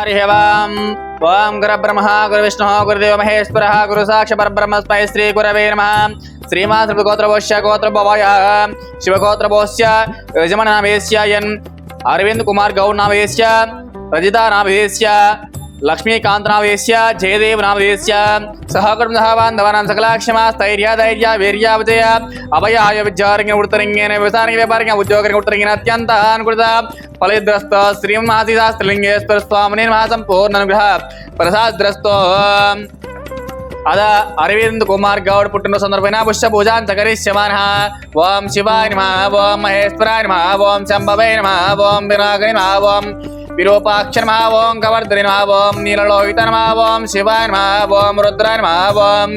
హరిహవాం ఓం ఓం గుర బ్రహ్మ గురు విష్ణు గురుదేవ మహేశ్వర గురు సాక్ష పరబ్రహ్మస్మై శ్రీ గురవే నమ శ్రీమాన్ గోత్రభోష్య గోత్రభవాయ శివగోత్రభోష్య యజమన నామేశ్య ఎన్ అరవింద్ కుమార్ గౌడ్ నామేశ్య రజిత నామేశ్య లక్ష్మీకాంత్ నామేశ్య జయదేవ్ నామేశ్య సహకుటుంబ బాంధవానాం సకలాక్షమా స్థైర్య ధైర్య వీర్య విజయ అభయాయ విద్యారంగ ఉడతరంగిన వ్యవసాయ వ్యాపారంగా ఉద్యోగరంగ ఉత్తరంగేన అత్యంత అనుకృత ఫలద్రస్త శ్రీమహాసి శాస్త్రలింగేశ్వర స్వామిని మహాసంపూర్ణ అనుగ్రహ ప్రసాద్రస్తో అద అరవింద్ కుమార్ గౌడ్ పుట్టిన సందర్భమైన పుష్ప పూజాన్ సకరిష్యమాన ఓం శివాయ నమ ఓం మహేశ్వరాయ నమ ఓం శంభవే నమ ఓం వినాయక నమ ఓం విరూపాక్ష నమ ఓం కవర్ధని నమ ఓం నీలలోహిత నమ ఓం శివాయ నమ ఓం రుద్రాయ నమ ఓం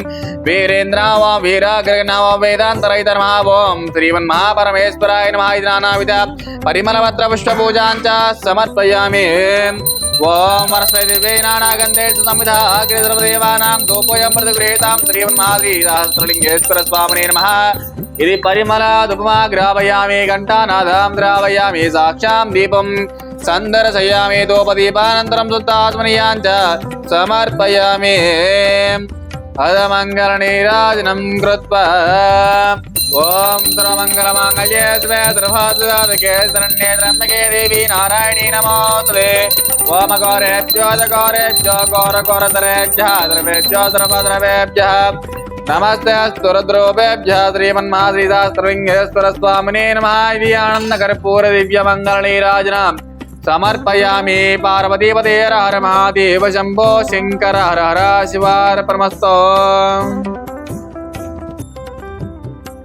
వీరేంద్ర ఓం వీరాగ్ర నమ వేదాంతరహిత నమ ఓం శ్రీమన్ మహాపరమేశ్వరాయ నమ ఇది నానావిధ పరిమళపత్ర పుష్ప పూజాంచ సమర్పయామి ఓం వరస్వై దివ్యై నానాగంధేషు సంవిధా అగ్నిద్రవదేవానాం ధూపోయం ప్రతిగృహీతాం శ్రీమన్మాద్రీసహస్రలింగేశ్వర స్వామినే నమః। ఇది పరిమళ ధుపమా గ్రావయామి ఘంటానాదాం ద్రావయామి సాక్షాం దీపం సందర్శయామి దోపదీపానంతరం సుత్తాత్మనీయాం సమర్పయామి. అదమంగళనీరాజనం కృత్వా. ఓం సర్వమంగళమాంగళ్యే స్వే ద్రభాదుకే శరణ్యే త్రయంబకే దేవి నారాయణీ నమోస్తుతే ఓమ ఘోరేభ్యో ఘోరేభ్యో ఘోర ఘోరతరేభ్య ద్రవేభ్యో ద్రవద్రవేభ్య నమస్తే స్తురద్రోపేభ్య శ్రీమన్మాశ్రీశాస్త్రలింగేశ్వర స్వామినే నమః ఇది ఆనంద కర్పూర దివ్య మంగళ నీరాజనం సమర్పయామి పార్వతీపదే హర హర మహాదేవ శంభో శంకర హర హర శివార పరమస్తో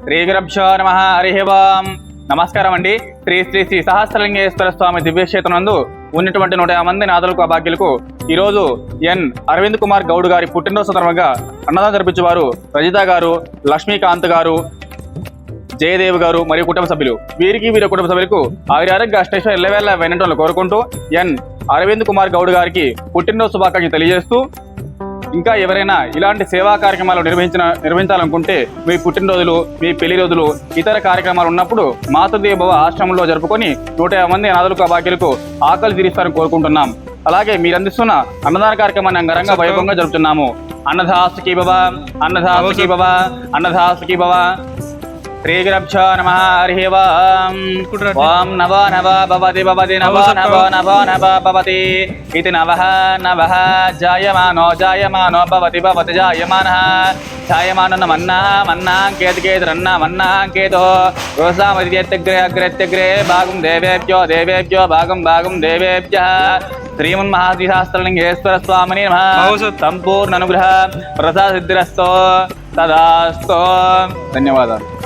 శ్రీ గురభ్యో నమ హరి ఓం నమస్కారం అండి. శ్రీ శ్రీ శ్రీ సహస్రలింగేశ్వర స్వామి దివ్యక్షేత్రం నందు ఉన్నటువంటి నూట యాభై మంది నాదులకు భాగ్యులకు ఈరోజు ఎన్ అరవింద్ కుమార్ గౌడ్ గారి పుట్టినరోజు సందర్భంగా అన్నదానం జరిపించేవారు రజిత గారు లక్ష్మీకాంత్ గారు జయదేవ్ గారు మరియు కుటుంబ సభ్యులు. వీరికి వీరి కుటుంబ సభ్యులకు ఆవిరి ఆరోగ్య అష్టేశ్వర ఎల్లవేళ వెనటోళ్ళు కోరుకుంటూ ఎన్ అరవింద్ కుమార్ గౌడ్ గారికి పుట్టినరోజు శుభాకాంక్షలు తెలియజేస్తూ ఇంకా ఎవరైనా ఇలాంటి సేవా కార్యక్రమాలు నిర్వహించిన నిర్వహించాలనుకుంటే మీ పుట్టినరోజులు మీ పెళ్ళి రోజులు ఇతర కార్యక్రమాలు ఉన్నప్పుడు మాతృదేవ ఆశ్రమంలో జరుపుకొని నూట యాభై మంది అనాథులకు అభాగ్యులకు ఆకలి తీరుస్తారని కోరుకుంటున్నాం. అలాగే మీరు అందిస్తున్న అన్నదాన కార్యక్రమాన్ని అంగరంగ వైభవంగా జరుపుతున్నాము. అన్నదాసుకి బాబా అన్నదాసుకి బాబా అన్నదాసుకి బాబా श्रीगुरभ्यो नमः अनुग्रह प्रसाद सिद्धिरस्तो तदास्तो धन्यवादः